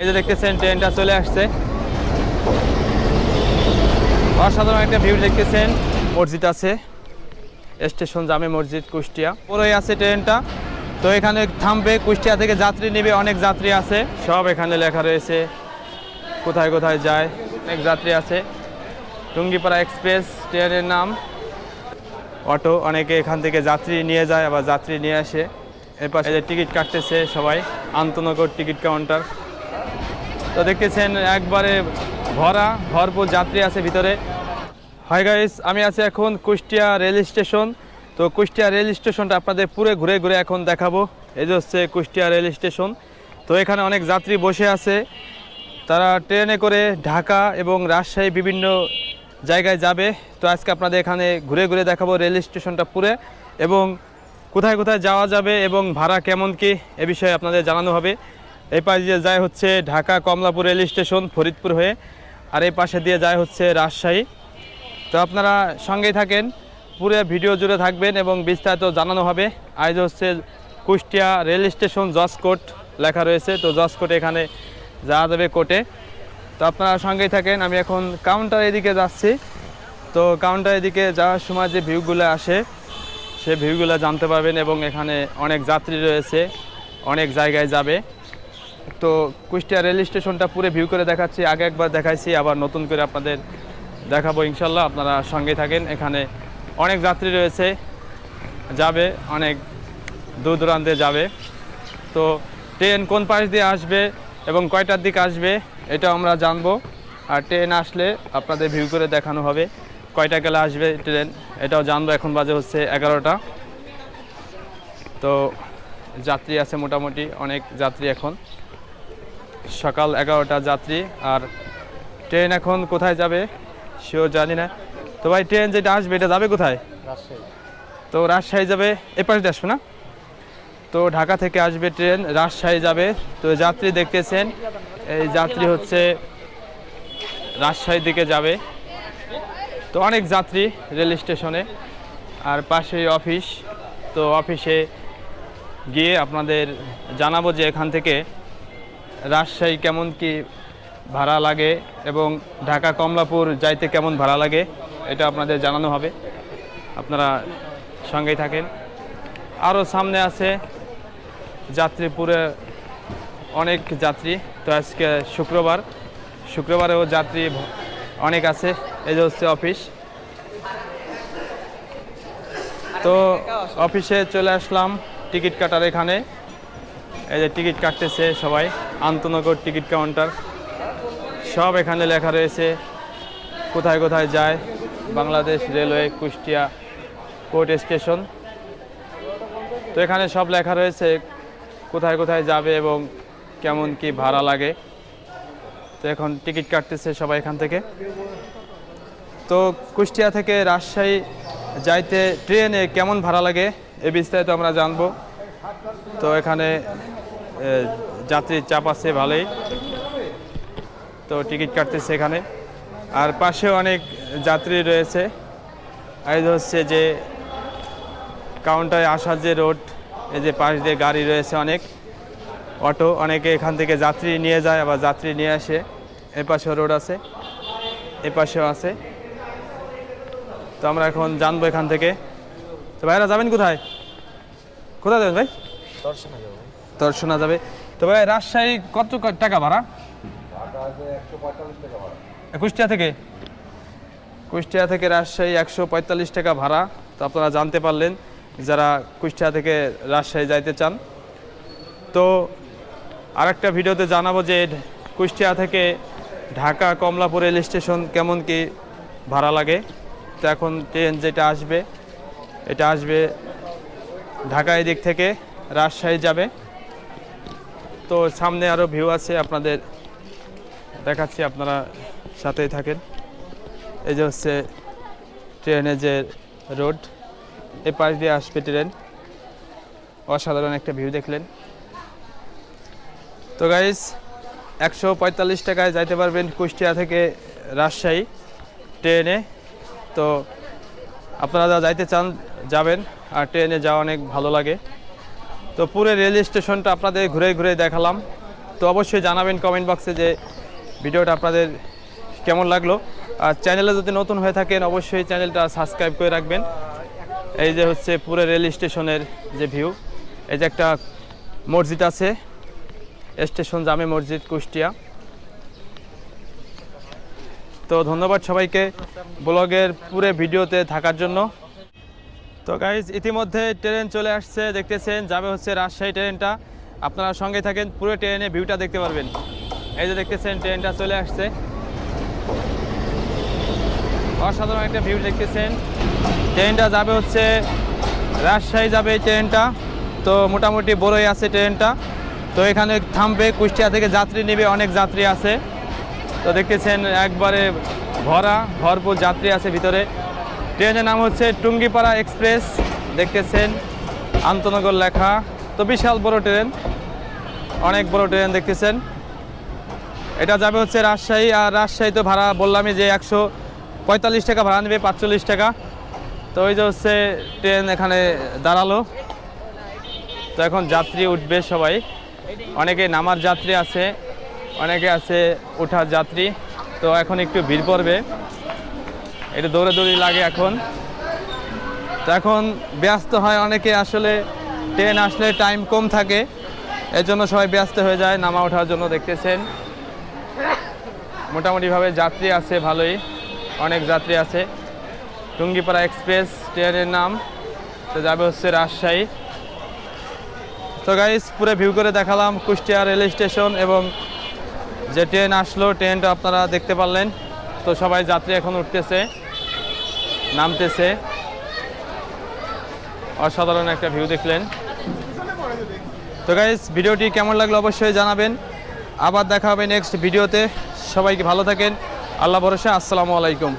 এই যে দেখতেছেন, ট্রেনটা চলে আসছে। অসাধারণ একটা ভিউ দেখতেছেন, মসজিদ আছে, স্টেশন জামে মসজিদ, কুষ্টিয়া। পুরোই আছে ট্রেনটা, তো এখানে থামবে, কুষ্টিয়া থেকে যাত্রী নেবে, অনেক যাত্রী আছে। সব এখানে লেখা রয়েছে, কোথায় কোথায় যায়, অনেক যাত্রী আছে। টুঙ্গিপাড়া এক্সপ্রেস ট্রেনের নাম। অটো অনেকে এখান থেকে যাত্রী নিয়ে যায়, আবার যাত্রী নিয়ে আসে। এরপর টিকিট কাটতেছে সবাই, আন্তনগর টিকিট কাউন্টার। তো দেখতেছেন একবারে ভরা, ভরপুর যাত্রী আছে ভিতরে। হাই গাইস আমি আছি এখন কুষ্টিয়া রেল স্টেশন। তো কুষ্টিয়া রেল স্টেশনটা আপনাদের পুরো ঘুরে ঘুরে এখন দেখাবো। এই যে হচ্ছে কুষ্টিয়া রেল স্টেশন। তো এখানে অনেক যাত্রী বসে আছে। তারা ট্রেনে করে ঢাকা এবং রাজশাহী বিভিন্ন জায়গায় যাবে। তো আজকে আপনাদের এখানে ঘুরে ঘুরে দেখাবো রেল স্টেশনটা পুরে এবং কোথায় কোথায় যাওয়া যাবে এবং ভাড়া কেমন কি এ বিষয়ে আপনাদের জানানো হবে। এই পাশে দিয়ে যায় হচ্ছে ঢাকা কমলাপুর রেল স্টেশন, ফরিদপুর হয়ে। আর এই পাশে দিয়ে যায় হচ্ছে রাজশাহী। তো আপনারা সঙ্গেই থাকেন, পুরো ভিডিও জুড়ে থাকবেন এবং বিস্তারিত জানানো হবে। আজ হচ্ছে কুষ্টিয়া রেল স্টেশন জসকোট লেখা রয়েছে। তো জসকোট এখানে যাওয়া যাবে কোর্টে। তো আপনারা সঙ্গেই থাকেন, আমি এখন কাউন্টার এদিকে যাচ্ছি। তো কাউন্টার এদিকে যাওয়ার সময় যে ভিউগুলো আসে, সে ভিউগুলো জানতে পারবেন এবং এখানে অনেক যাত্রী রয়েছে, অনেক জায়গায় যাবে। তো কুষ্টিয়া রেল স্টেশনটা পুরো ভিউ করে দেখাচ্ছি, আগে একবার দেখাইছি, আবার নতুন করে আপনাদের দেখাবো ইনশাল্লাহ, আপনারা সঙ্গে থাকেন। এখানে অনেক যাত্রী রয়েছে, যাবে, অনেক দূর দূরান্তে যাবে। তো ট্রেন কোন পাশ দিয়ে আসবে এবং কয়টার দিকে আসবে এটা আমরা জানব। আর ট্রেন আসলে আপনাদের ভিউ করে দেখানো হবে, কয়টা গেলে আসবে ট্রেন, এটাও জানব, এখন বাজে হচ্ছে এগারোটা। তো যাত্রী আছে মোটামুটি, অনেক যাত্রী এখন। সকাল এগারোটা যাত্রী আর ট্রেন এখন কোথায় যাবে সেও জানি না। তো ভাই ট্রেন যেটা আসবে এটা যাবে কোথায়? তো রাজশাহী যাবে এ পাশ আসবে না? তো ঢাকা থেকে আসবে ট্রেন রাজশাহী যাবে। তো যাত্রী দেখতেছেন এই যাত্রী হচ্ছে রাজশাহীর দিকে যাবে। তো অনেক যাত্রী রেল স্টেশনে আর পাশেই অফিস। তো অফিসে গিয়ে আপনাদের জানাব যে এখান থেকে রাজশাহী কেমন কি ভাড়া লাগে এবং ঢাকা কমলাপুর যাইতে কেমন ভাড়া লাগে, এটা আপনাদের জানানো হবে। আপনারা সঙ্গেই থাকেন। আরও সামনে আছে যাত্রীপুরে অনেক যাত্রী। তো আজকে শুক্রবার, শুক্রবারেও যাত্রী অনেক আছে, এই যে হচ্ছে অফিস। তো অফিসে চলে আসলাম টিকিট কাটার এখানে। এই যে টিকিট কাটতেছে সবাই। আন্তনগর টিকিট কাউন্টার। সব এখানে লেখা রয়েছে, কোথায় কোথায় যায়। Bangladesh railway Kushtia court station. তো এখানে সব লেখা রয়েছে, কোথায় কোথায় যাবে এবং কেমন কি ভাড়া লাগে। তো এখন টিকিট কাটতেছে সবাই এখান থেকে। তো কুষ্টিয়া থেকে রাজশাহী যাইতে ট্রেনে কেমন ভাড়া লাগে, এ বিস্তারিত আমরা জানব। তো এখানে যাত্রীর চাপ আছে ভালোই। তো টিকিট কাটতেছে এখানে। আর পাশে অনেক যাত্রী রয়েছে। আর এই হচ্ছে যে কাউন্টারে আসার যে রোড এই যে পাশ দিয়ে গাড়ি রয়েছে অনেক। অটো অনেকে এখান থেকে যাত্রী নিয়ে যায় আবার যাত্রী নিয়ে আসে। এ পাশেও রোড আছে এ পাশেও আছে। তো আমরা এখন জানব এখান থেকে। তো ভাইরা যাবেন কোথায়? কোথায় যাবেন ভাই? দর্শনা যাবে। তো ভাই, রাজশাহী কত টাকা ভাড়া? কুষ্টিয়া থেকে? কুষ্টিয়া থেকে রাজশাহী একশো পঁয়তাল্লিশ টাকা ভাড়া। তো আপনারা জানতে পারলেন যারা কুষ্টিয়া থেকে রাজশাহী যাইতে চান। তো আরেকটা ভিডিওতে জানাব যে কুষ্টিয়া থেকে ঢাকা কমলাপুর রেল স্টেশন কেমন কি ভাড়া লাগে। তো এখন ট্রেন যেটা আসবে, এটা আসবে ঢাকা এদিক থেকে রাজশাহী যাবে। তো সামনে আরও ভিউ আছে, আপনাদের দেখাচ্ছি, আপনারা সাথেই থাকেন। এই যে হচ্ছে ট্রেনের যে রোড এ পাশ দিয়ে আসবে ট্রেন অসাধারণ একটা ভিউ দেখলেন। তো গাইস একশো পঁয়তাল্লিশ টাকায় যাইতে পারবেন কুষ্টিয়া থেকে রাজশাহী ট্রেনে তো আপনারা যা যাইতে চান, যাবেন। আর ট্রেনে যাওয়া অনেক ভালো লাগে। তো পুরো রেল স্টেশনটা আপনাদের ঘুরে ঘুরে দেখালাম। তো অবশ্যই জানাবেন কমেন্ট বক্সে যে ভিডিওটা আপনাদের কেমন লাগল। আর চ্যানেলে যদি নতুন হয়ে থাকেন, অবশ্যই চ্যানেলটা সাবস্ক্রাইব করে রাখবেন। এই যে হচ্ছে পুরো রেল স্টেশনের যে ভিউ এই যে একটা মসজিদ আছে, স্টেশন জামে মসজিদ, কুষ্টিয়া। তো ধন্যবাদ সবাইকে। ব্লগের পুরো ভিডিওতে থাকার জন্য। তো গাইজ ইতিমধ্যে ট্রেন চলে আসছে, দেখতেছেন, যাবে হচ্ছে রাজশাহী ট্রেনটা আপনারা সঙ্গে থাকেন, পুরো ট্রেনে ভিউটা দেখতে পারবেন। এই যে দেখতেছেন ট্রেনটা চলে আসছে। অসাধারণ একটা ভিউ দেখতেছেন। ট্রেনটা যাবে হচ্ছে, রাজশাহী যাবে এই ট্রেনটা তো মোটামুটি বড়ই আছে ট্রেনটা তো এখানে থামবে, কুষ্টিয়া থেকে যাত্রী নেবে, অনেক যাত্রী আছে। তো দেখতেছেন, একবারে ভরা, ভরপুর যাত্রী আছে ভিতরে। ট্রেনের নাম হচ্ছে টুঙ্গিপাড়া এক্সপ্রেস। দেখতেছেন আন্তনগর লেখা। তো বিশাল বড় ট্রেন, অনেক বড় ট্রেন দেখতেছেন। এটা যাবে হচ্ছে রাজশাহী, আর রাজশাহী তো ভাড়া বললামই যে একশো পঁয়তাল্লিশ টাকা ভাড়া নেবে, পাঁচচল্লিশ টাকা। তো ওই যে হচ্ছে ট্রেন এখানে দাঁড়াল। তো এখন যাত্রী উঠবে সবাই। অনেকে নামার যাত্রী আছে, অনেকে আছে ওঠার যাত্রী। তো এখন একটু ভিড় পড়বে। একটু দৌড়াদৌড়ি লাগে এখন। তো এখন ব্যস্ত হয় অনেকে, আসলে ট্রেন আসলে টাইম কম থাকে এর জন্য সবাই ব্যস্ত হয়ে যায়, নামা ওঠার জন্য দেখতেছেন। মোটামুটিভাবে যাত্রী আছে, ভালোই। অনেক যাত্রী আছে। টুঙ্গিপাড়া এক্সপ্রেস ট্রেনের নাম। তো যাবে হচ্ছে রাজশাহী। তো গাইস পুরো ভিউ করে দেখালাম কুষ্টিয়া রেল স্টেশন এবং যে ট্রেন আসলো ট্রেনটা আপনারা দেখতে পারলেন। তো সবাই যাত্রী এখন উঠতেছে। নামতেছে। অসাধারণ একটা ভিউ দেখলেন। তো গাইজ ভিডিওটি কেমন লাগল অবশ্যই জানাবেন। আবার দেখা হবে নেক্সট ভিডিওতে সবাইকে ভালো থাকেন। আল্লাহ ভরসা। আসসালামু আলাইকুম।